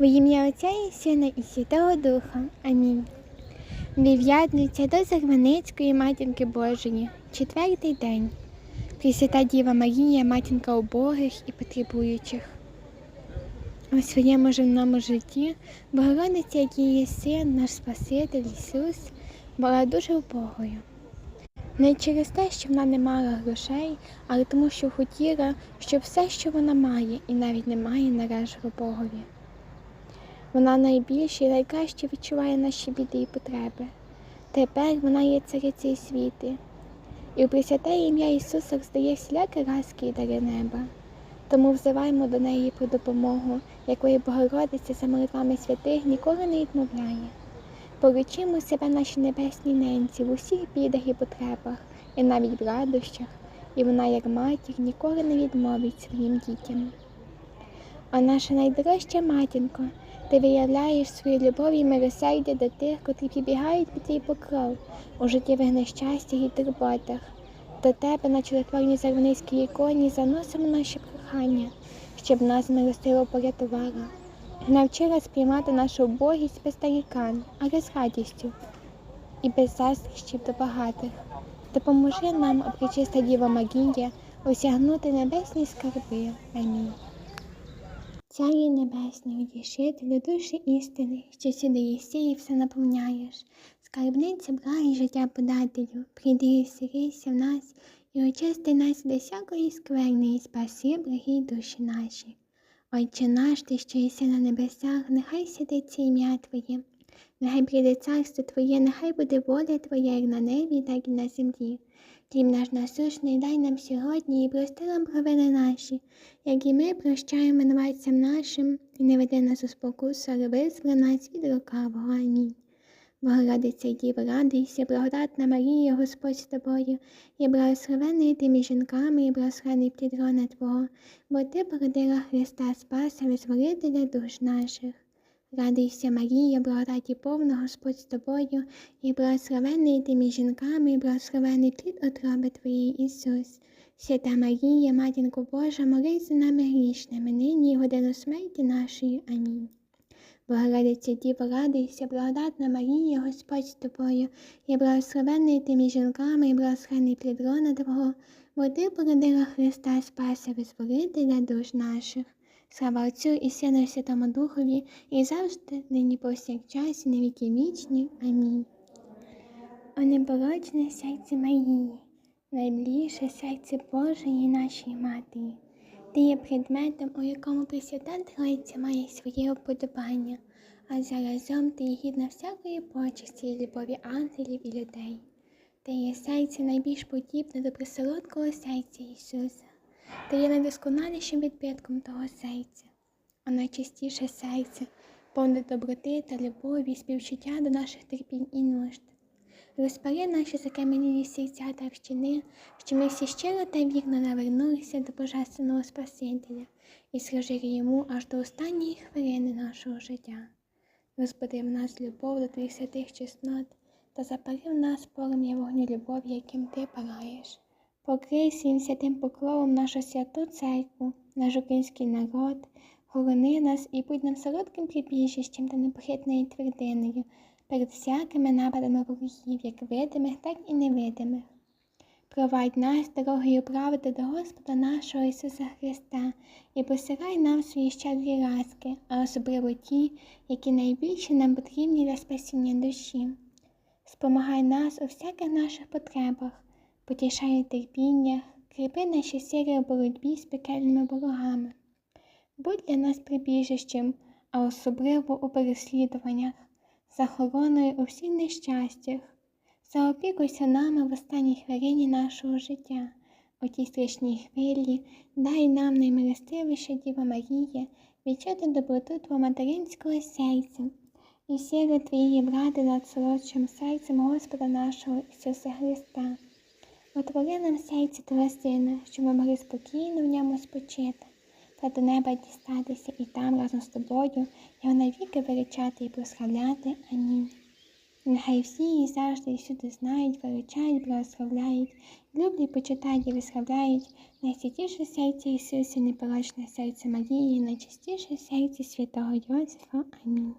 В ім'я Отця і Сина і Святого Духа. Амінь. Дев'ятниця до Загваницької Матінки Божої, четвертий день. Пресвята Діва Марія, матінка убогих і потребуючих. У своєму земному житті Богородиця, як її син, наш Спаситель Ісус, була дуже убогою. Не через те, що вона не мала грошей, але тому, що хотіла, щоб все, що вона має, і навіть не має, належало Богові. Вона найбільше і найкраще відчуває наші біди і потреби. Тепер вона є царицею світи, і у присвяте ім'я Ісуса роздає всілякі ласки і дари неба. Тому взиваємо до неї про допомогу, якої Богородиця за молитвами святих ніколи не відмовляє. Поручимо себе нашій небесній ненці в усіх бідах і потребах, і навіть в радощах, і вона, як матір, ніколи не відмовить своїм дітям. А наша найдорожча матінко, ти виявляєш свою любов і милосердя до тих, котрі прибігають під твій покров у життєвих нещастях і турботах. До тебе на чудотворній зарваницькій іконі заносимо наші прохання, щоб нас милостиво порятувала. Навчи нас приймати нашу убогість без тарікань, але з радістю і без заздрощів до багатих. Допоможи нам, о пречиста Діва Марія, осягнути небесні скарби. Амінь. Царі небесні, утішителю душі істини, що сюди єси і все наповняєш. Скарбниця і життя подателю, прийди і сирися в нас, і очисти нас до всякої скверни, і спаси, благі душі наші. Отче наш, ти, що єси на небесах, нехай святиться ім'я Твоє, нехай прийде царство Твоє, нехай буде воля Твоя, як на небі, так і на землі. Хліб наш насущний дай нам сьогодні і прости нам провини наші, як і ми прощаємо винуватцям нашим, і не веди нас у спокусу, але визволи нас від лукавого. Амінь. Богородиця Діва, радуйся, благодатна Марія, Господь з тобою, і благословений ти між жінками, і благословений плід лона Твого, бо ти породила Христа Спаса, визволителя душ наших. Радуйся, Марія, благодаті повна, Господь з тобою, і благословений ти між жінками, і благословений плід отроби Твоєї Ісус. Свята Марія, Матінко Божа, молись за нами грішними, нині і годину смерті нашої. Амінь. Богородиця Діво, радуйся, благодатна Марія, Господь з тобою, і благословений ти між жінками, і благословений плід лона Твого, бо ти породила Христа Спаса, визволителя душ наших. Слава Отцю і Сину і Святому Духові, і завжди, нині повсякчас, і на віки вічні. Амінь. О непорочне серце Марії, найближче серце Божої нашої Матері. Ти є предметом, у якому Пресвята Тройця має своє уподобання, а заразом ти є гідна всякої почесті і любові ангелів і людей. Ти є серце найбільш подібне до присолодкого серця Ісуса. Ти є найдосконалішим відбитком того серця, а найчистіше серце, повне доброти та любові, співчуття до наших терпінь і нужд. Розпари наші закам'янілі серця та вщини, що ми всі щиро та вірно навернулися до Божественного Спасителя і служили йому аж до останньої хвилини нашого життя. Розбуди в нас любов до твоїх святих чеснот та запари в нас полум'я вогню любові, яким ти палаєш. Покрий святим покровом нашу святу церкву, наш український народ, хорони нас і будь нам солодким прибіжищем та непохитною твердиною перед всякими нападами ворогів, як видимих, так і невидимих. Провадь нас дорогою правди до Господа нашого Ісуса Христа і посирай нам свої щедрі ласки, а особливо ті, які найбільше нам потрібні для спасіння душі. Спомагай нас у всяких наших потребах, потішай у терпіннях, кріпи наші сили у боротьбі з пекельними ворогами. Будь для нас прибіжищем, а особливо у переслідуваннях захороною у всіх нещастях, заопікуйся нами в останній хвилині нашого життя, у тій страшній хвилі, дай нам наймилостивіша Діва Марія, відчути доброту Твого материнського серця і сили Твоєї влади над солодшим серцем Господа нашого Ісуса Христа. Отвори нам серці твостину, щоб ми могли спокійно в ньому спочити, та до неба дістатися і там разом з тобою його навіки величати і прославляти. Амінь. Нехай всі її завжди і всюди знають, величають, благословляють, люблі почитають і виславляють, найсвятіше серце Ісуса, непорочне серце Марії, найчистіше серце святого Йосифа. Амінь.